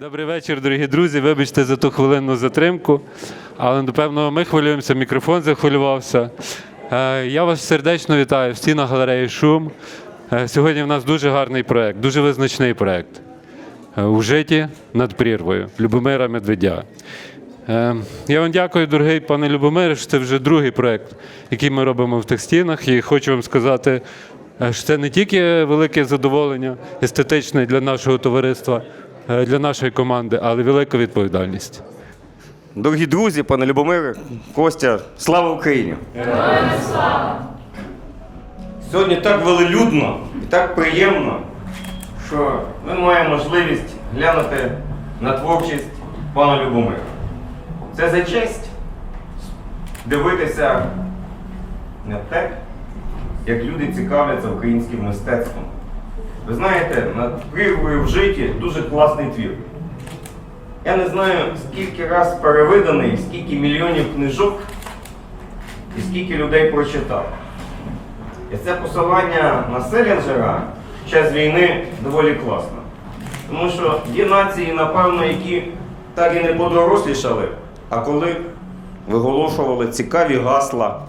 Добрий вечір, дорогі друзі. Вибачте за ту хвилинну затримку, але напевно ми хвилюємося, мікрофон захвилювався. Е, Я вас сердечно вітаю в стінах галереї Шум. Е, Сьогодні в нас дуже гарний проект, дуже визначний проект. Е, У житті над прірвою Любомира Медведя. Я вам дякую, дорогий пане Любомире, що це вже другий проект, який ми робимо в тих стінах. І хочу вам сказати, що це не тільки велике задоволення естетичне для нашого товариства, для нашої команди, але велика відповідальність. Дорогі друзі, пане Любомире, Костя, слава Україні! Сьогодні так велелюдно і так приємно, що ми маємо можливість глянути на творчість пана Любомира. Це за честь дивитися на те, як люди цікавляться українським мистецтвом. Ви знаєте, над прірвою в житті дуже класний твір. Я не знаю, скільки раз перевиданий, скільки мільйонів книжок і скільки людей прочитав. І це посилання на Селінджера в час війни доволі класно. Тому що є нації, напевно, які так і не подорослішали, а коли виголошували цікаві гасла.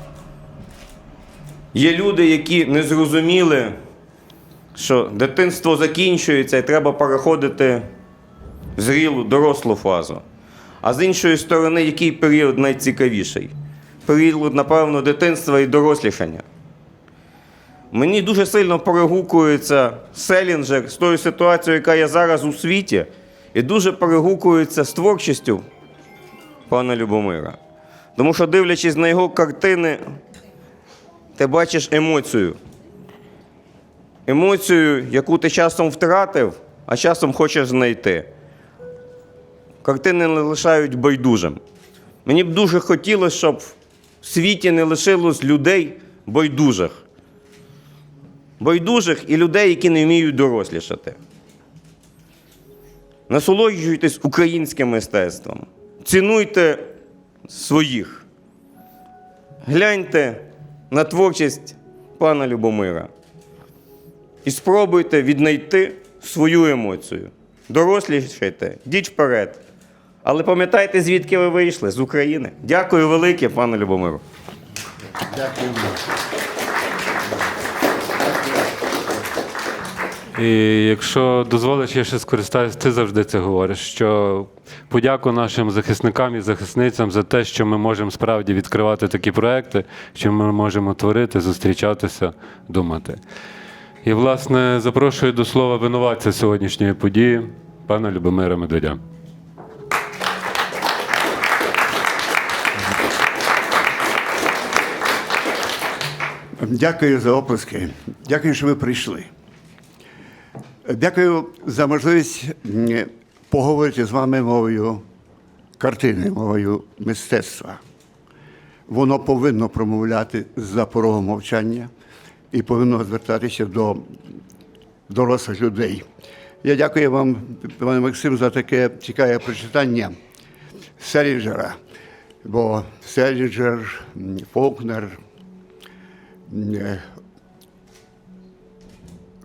Є люди, які не зрозуміли, що дитинство закінчується і треба переходити в зрілу, дорослу фазу. А з іншої сторони, який період найцікавіший? Період, напевно, дитинства і дорослішання. Мені дуже сильно перегукується Селінджер з тою ситуацією, яка є зараз у світі, і дуже перегукується з творчістю пана Любомира. Тому що, дивлячись на його картини, ти бачиш емоцію. Емоцію, яку ти часом втратив, а часом хочеш знайти. Картини не лишають байдужим. Мені б дуже хотілося, щоб в світі не лишилось людей байдужих. Байдужих і людей, які не вміють дорослішати. Насолоджуйтесь українським мистецтвом. Цінуйте своїх. Гляньте на творчість пана Любомира. І спробуйте віднайти свою емоцію. Дорослішайте, йдіть вперед. Але пам'ятайте, звідки ви вийшли з України. Дякую велике, пане Любомиру. І якщо дозволиш, я ще скористаюся, ти завжди це говориш. Що подяку нашим захисникам і захисницям за те, що ми можемо справді відкривати такі проекти, що ми можемо творити, зустрічатися, думати. І, власне, запрошую до слова винуватця сьогоднішньої події, пана Любомира Медведя. Дякую за оплески. Дякую, що ви прийшли. Дякую за можливість поговорити з вами мовою картини, мовою мистецтва. Воно повинно промовляти за порогом мовчання і повинно звертатися до дорослих людей. Я дякую вам, пане Максим, за таке цікаве прочитання Селінджера. Бо Селінджер, Фолкнер,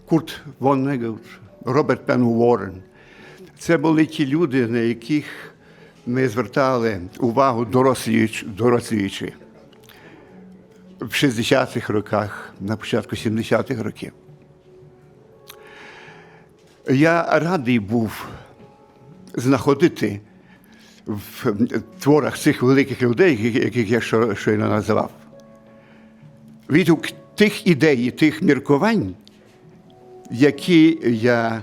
Курт Воннегут, Роберт Пен Уоррен. Це були ті люди, на яких ми звертали увагу доросліючи в 60-х роках, на початку 70-х років. Я радий був знаходити в творах цих великих людей, яких я щойно називав, відгук тих ідей, тих міркувань, які я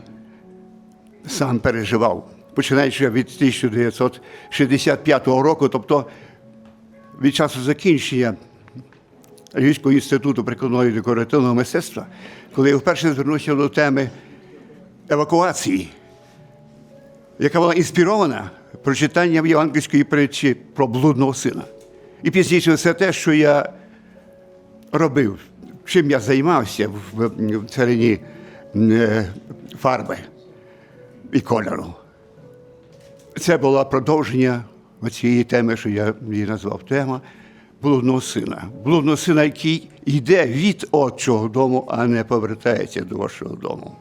сам переживав, починаючи від 1965 року, тобто від часу закінчення Львівського інституту прикладного і декоративного мистецтва, коли я вперше звернувся до теми евакуації, яка була інспірована прочитанням євангельської притчі про блудного сина. І пізніше все те, що я робив, чим я займався в, царині е, фарби і кольору. Це було продовження цієї теми, що я її назвав тема блудного сина. Блудного сина, який йде від отчого дому, а не повертається до вашого дому.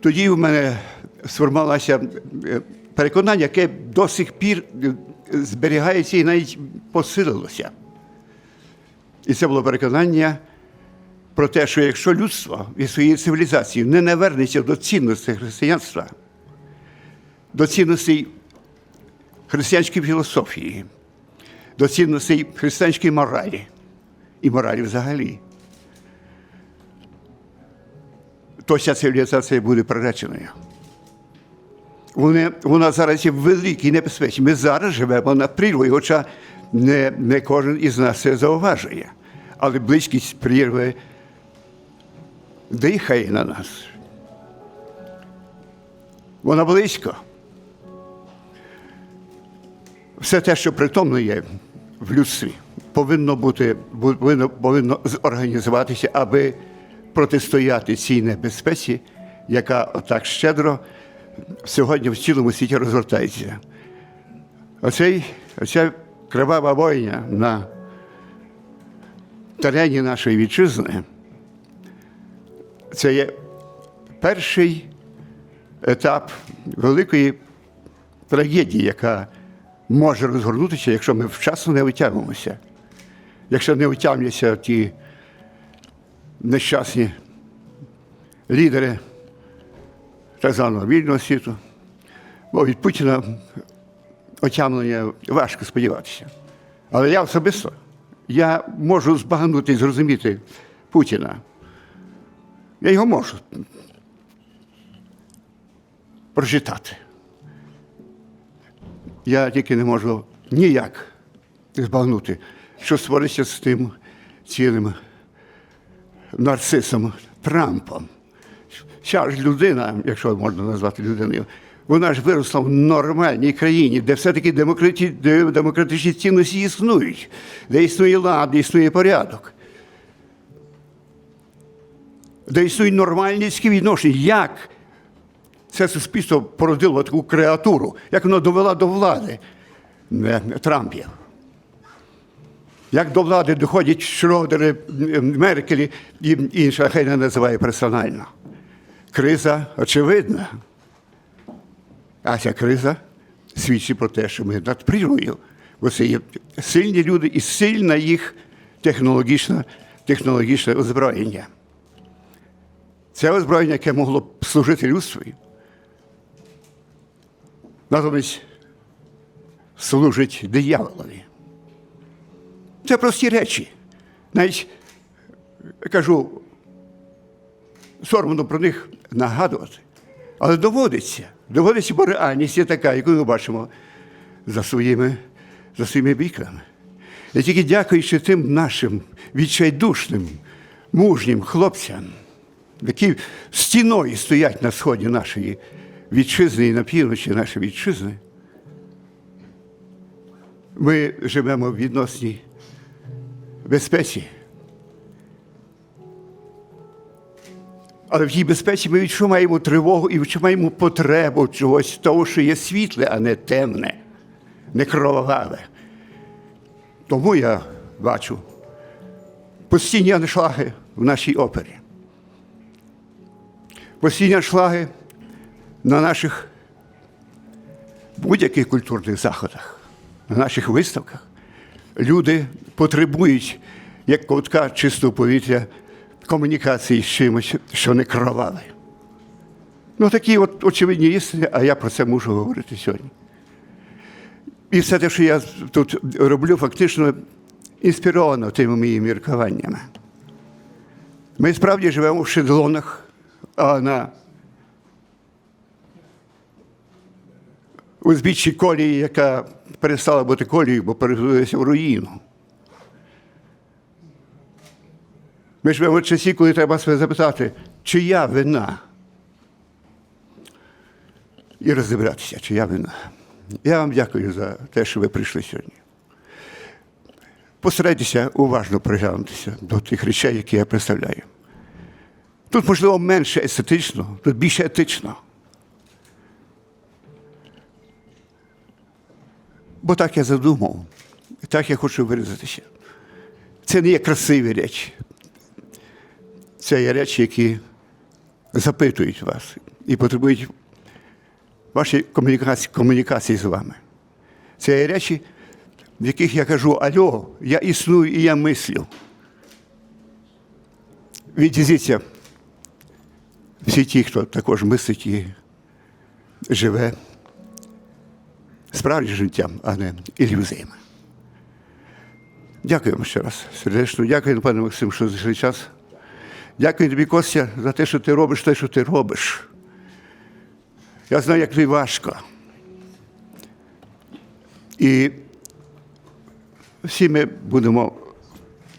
Тоді в мене сформувалося е, переконання, яке до сих пір е, зберігається і навіть посилилося. І це було переконання про те, що якщо людство від своєї цивілізації не навернеться до цінностей християнства, до цінностей християнської філософії, до цінностей християнської моралі і моралі взагалі, то ця цивілізація буде приреченою. Вони, вона зараз є в великій небезпеці. Ми зараз живемо на прірві, хоча не, не кожен із нас це зауважує. Але близькість прірви дихає на нас. Вона близько. Все те, що притомно є в людстві, повинно бути повинно, повинно зорганізуватися, аби протистояти цій небезпеці, яка так щедро сьогодні в цілому світі розгортається. Оцей, оця кривава війна на терені нашої вітчизни це є перший етап великої трагедії, яка може розгорнутися, якщо ми вчасно не витягнемося. Якщо не витягнуться ті нещасні лідери так званого вільного світу, бо від Путіна отямлення важко сподіватися. Але я особисто я можу збагнути і зрозуміти Путіна. Я його можу прочитати. Я тільки не можу ніяк збагнути, що створиться з тим цілим нарцисом Трампом. Ця ж людина, якщо можна назвати людиною, вона ж виросла в нормальній країні, де все-таки демократі, демократичні цінності існують, де існує лад, де існує порядок, де існують нормальні відношення. Як це суспільство породило таку креатуру, як воно довела до влади е, Трампів? Як до влади доходять Шродери, Меркелі і інша, хай не називає персонально. Криза очевидна. А ця криза свідчить про те, що ми над прірвою, бо це є сильні люди і сильне їх технологічне, технологічне озброєння. Це озброєння, яке могло б служити людстві. Натомість служить дияволові. Це прості речі. Навіть кажу, соромно про них нагадувати. Але доводиться. Доводиться, бо реальність є така, яку ми бачимо за своїми, за своїми вікнами. І тільки дякуючи тим нашим відчайдушним, мужнім хлопцям, які стіною стоять на сході нашої вітчизни і на півночі нашої вітчизни, ми живемо в відносній безпеці. Але в тій безпеці ми відчуваємо тривогу і відчуваємо потребу чогось того, що є світле, а не темне, не кроваве. Тому я бачу постійні аншлаги в нашій опері. Постійні аншлаги на наших будь-яких культурних заходах, на наших виставках. Люди потребують, як ковтка чистого повітря, комунікації з чимось, що не кроваве. Ну, такі от очевидні істини, а я про це можу говорити сьогодні. І все те, що я тут роблю, фактично інспіровано тими моїми міркуваннями. Ми справді живемо в шедлонах, а на узбіччі колії, яка перестала бути колією, бо перетворилася в руїну. Ми живемо в часі, коли треба себе запитати, чия вина? І розібратися, чия вина. Я вам дякую за те, що ви прийшли сьогодні. Постарайтеся уважно приглянутися до тих речей, які я представляю. Тут, можливо, менше естетично, тут більше етично. Бо так я задумав, так я хочу виразитися. Це не є красиві речі. Це є речі, які запитують вас і потребують вашій комунікації, комунікації з вами. Це є речі, в яких я кажу, альо, я існую і я мислю. Відізіться всі ті, хто також мислить і живе справжнім життям, а не ілюзіями. Дякую вам ще раз. Сердечно. Дякую, пане Максим, що знайшли час. Дякую тобі, Костя, за те, що ти робиш те, що ти робиш. Я знаю, як тобі важко. І всі ми будемо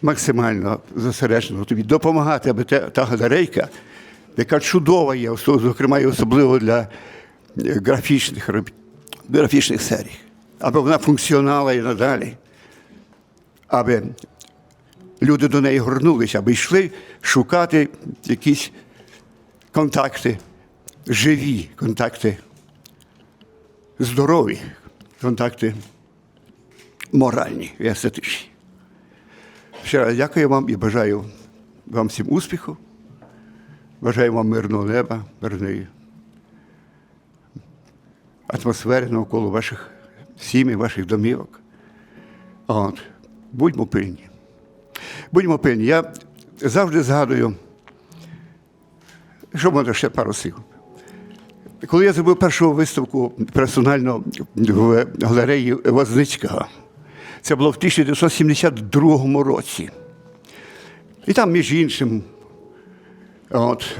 максимально зосереджено тобі допомагати, аби та галерейка, яка чудова є, зокрема і особливо для графічних, роб- графічних серій, аби вона функціонала і надалі, аби люди до неї горнулися, аби йшли шукати якісь контакти, живі контакти, здорові контакти, моральні і естетичні. Ще раз дякую вам і бажаю вам всім успіху. Бажаю вам мирного неба, мирної атмосфери навколо ваших сімей, ваших домівок. От. Будьмо пильні. Будьмо пильні. Я завжди згадую, що можна ще пару слів. Коли я зробив першу виставку персонально в галереї Возницького, це було в 1972 році. І там, між іншим, от,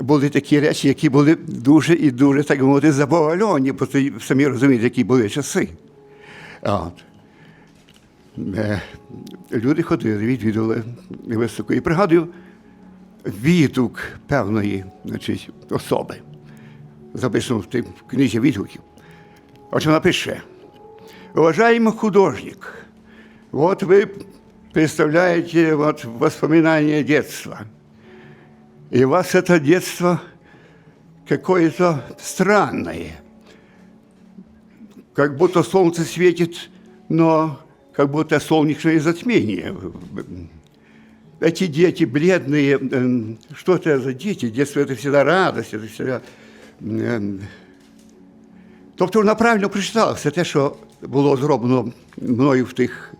були такі речі, які були дуже і дуже, так мовити, забавальоні, бо тоді самі розумієте, які були часи. От. Е, Люди ходили, відвідували виставку. І пригадую відгук певної значить, особи, записано в тій книзі відгуків. От вона пише. Уважаемый художник, вот вы представляете вот воспоминания детства. И у вас это детство какое-то странное. Как будто солнце светит, но как будто солнечное затмение. Эти дети бледные, эм, что это за дети? Детство это всегда радость, это всегда эм, Тобто вона правильно прочитала все те, що було зроблено мною в тих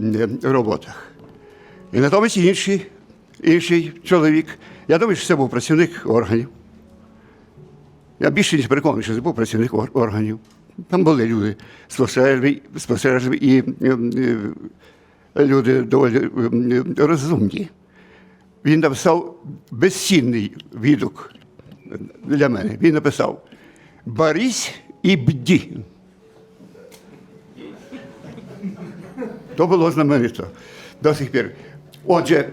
е, роботах. І натомість інший, інший чоловік, Я думаю, що це був працівник органів. Я більше ніж переконаний, що це був працівник органів. Там були люди спостережливі і люди доволі розумні. Він написав безцінний відгук для мене. Він написав Борись і бді. То було знаменито до сих пір. Отже,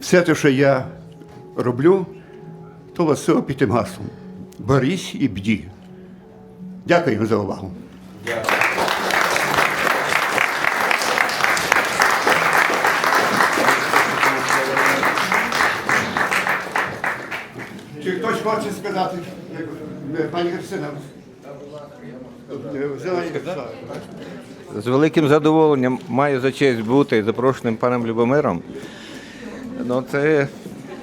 все те, що я роблю, то власне під тим гаслом. Борись і бді. Дякую за увагу. Чи хтось хоче сказати, пані Христина? З великим задоволенням маю за честь бути запрошеним паном Любомиром. Ну, це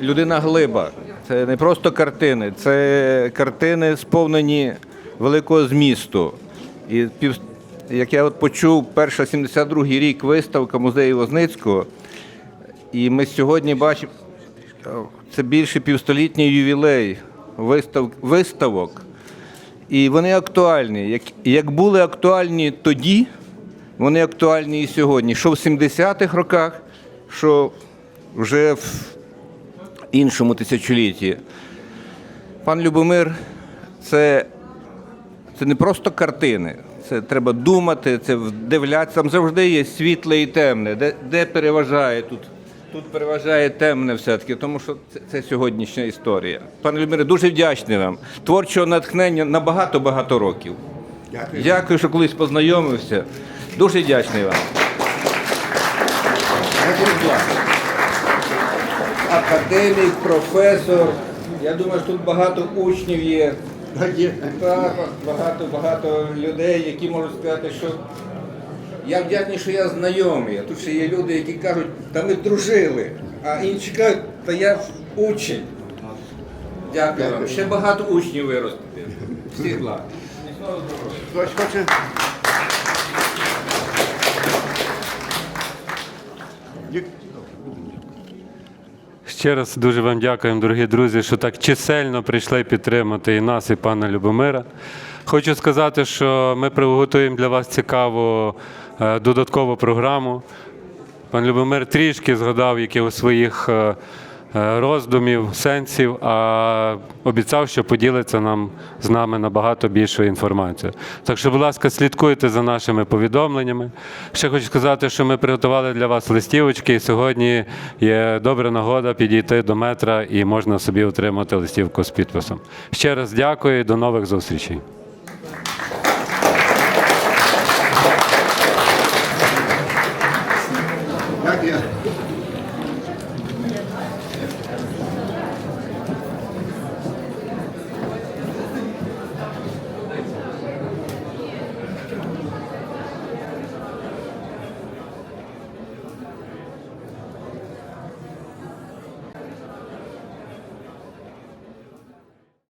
людина глиба. Це не просто картини, це картини сповнені великого змісту. І як я от почув, перша 72-й рік виставка музею Возницького, і ми сьогодні бачимо, це більше півстолітній ювілей вистав... виставок. І вони актуальні. Як, як були актуальні тоді, вони актуальні і сьогодні. Що в 70-х роках, що вже в іншому тисячолітті. Пан Любомир це, це не просто картини. Це треба думати, це вдивлятися. Там завжди є світле і темне. Де, де переважає тут? Тут переважає темне все-таки, тому що це, це сьогоднішня історія. Пане Любомире, дуже вдячний вам. Творчого натхнення на багато-багато років. Дякую. Дякую, що колись познайомився. Дуже вдячний вам. Академік, професор. Я думаю, що тут багато учнів є. Так, багато, багато людей, які можуть сказати, що я вдячний, що я знайомий. А тут ще є люди, які кажуть, та ми дружили, а інші кажуть, та я учень. Дякую вам. Ще багато учнів виростити. Всіх благ. Хтось хоче? Ні? Ще раз дуже вам дякуємо, дорогі друзі, що так чисельно прийшли підтримати і нас, і пана Любомира. Хочу сказати, що ми приготуємо для вас цікаву е, додаткову програму. Пан Любомир трішки згадав якихось своїх е, е, роздумів, сенсів, а обіцяв, що поділиться нам з нами набагато більшою інформацією. Так що, будь ласка, слідкуйте за нашими повідомленнями. Ще хочу сказати, що ми приготували для вас листівочки, і сьогодні є добра нагода підійти до метра і можна собі отримати листівку з підписом. Ще раз дякую і до нових зустрічей.